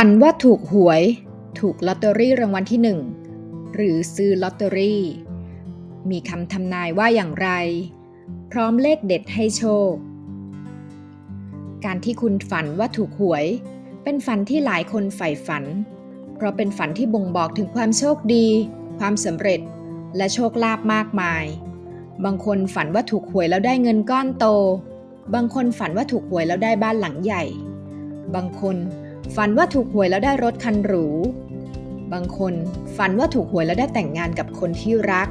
ฝันว่าถูกหวย ถูกลอตเตอรี่รางวัลที่หนึ่งหรือซื้อลอตเตอรี่ มีคำทำนายว่าอย่างไร พร้อมเลขเด็ดให้โชค การที่คุณฝันว่าถูกหวย เป็นฝันที่หลายคนใฝ่ฝัน เพราะเป็นฝันที่บ่งบอกถึงความโชคดี ความสำเร็จ และโชคลาภมากมาย บางคนฝันว่าถูกหวยแล้วได้เงินก้อนโต บางคนฝันว่าถูกหวยแล้วได้บ้านหลังใหญ่ บางคน ฝันว่าถูกหวยแล้วได้รถคันหรู บางคนฝันว่าถูกหวยแล้วได้แต่งงานกับคนที่รัก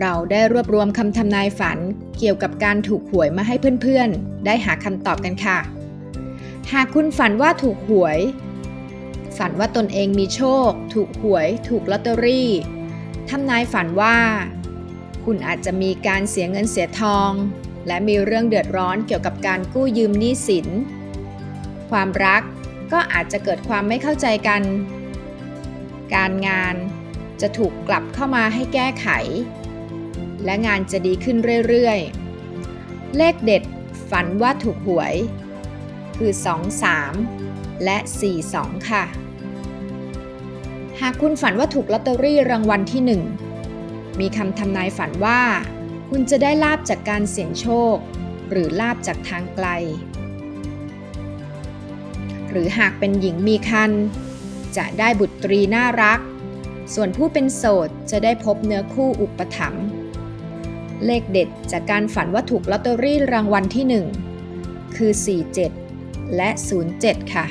เราได้รวบรวมคำทำนายฝันเกี่ยวกับการถูกหวยมาให้เพื่อนๆ ได้หาคำตอบกันค่ะ หากคุณฝันว่าถูกหวยฝันว่าตนเองมีโชค ถูกหวย ถูกลอตเตอรี่ทำนายฝันว่า คุณอาจจะมีการเสียเงินเสียทอง และมีเรื่องเดือดร้อนเกี่ยวกับการกู้ยืมหนี้สิน ความรักก็อาจจะเกิดความไม่เข้าใจกัน การงานจะถูกกลับเข้ามาให้แก้ไข และงานจะดีขึ้นเรื่อยๆ เลขเด็ดฝันว่าถูกหวย คือ 2 3 และ 4 2 ค่ะ หากคุณฝันว่าถูกลอตเตอรี่รางวัลที่ 1 มีคำทำนายฝันว่า คุณจะได้ลาบจากการเสี่ยงโชค หรือลาบจากทางไกล หรือหากเป็นหญิงมีคันจะได้บุตรีน่ารัก ส่วนผู้เป็นโสดจะได้พบเนื้อคู่อุปถัมภ์เลขเด็ดจากการฝันว่าถูกลอตเตอรี่รางวัลที่ 1 คือ 47 และ 07 ค่ะ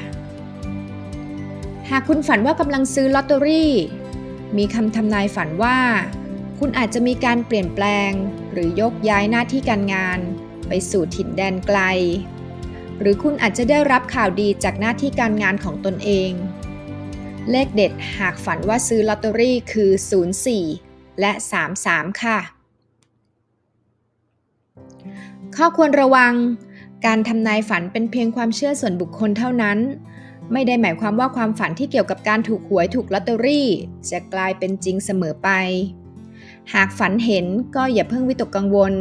หากคุณฝันว่ากำลังซื้อลอตเตอรี่ มีคำทำนายฝันว่า คุณอาจจะมีการเปลี่ยนแปลง หรือยกย้ายหน้าที่การงาน ไปสู่ถิ่นแดนไกล หรือคุณอาจจะได้รับข่าวดีจากหน้าที่การงานของตนเอง เลขเด็ดหากฝันว่าซื้อลอตเตอรี่คือ 04 และ 33 ค่ะ ข้อควรระวัง การทำนายฝันเป็นเพียงความเชื่อส่วนบุคคลเท่านั้นไม่ได้หมายความว่าความฝันที่เกี่ยวกับการถูกหวยถูกลอตเตอรี่ จะกลายเป็นจริงเสมอไป หากฝันเห็นก็อย่าเพิ่งวิตกกังวล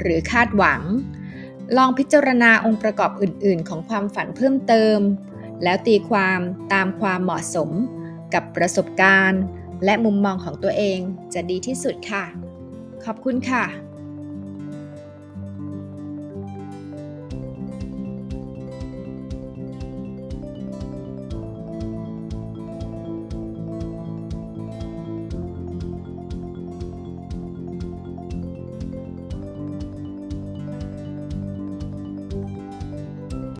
หรือคาดหวัง ลองพิจารณาองค์ประกอบอื่น ๆ ของความฝันเพิ่มเติม แล้วตีความตามความเหมาะสม กับประสบการณ์ และมุมมองของตัวเองจะดีที่สุดค่ะ ขอบคุณค่ะ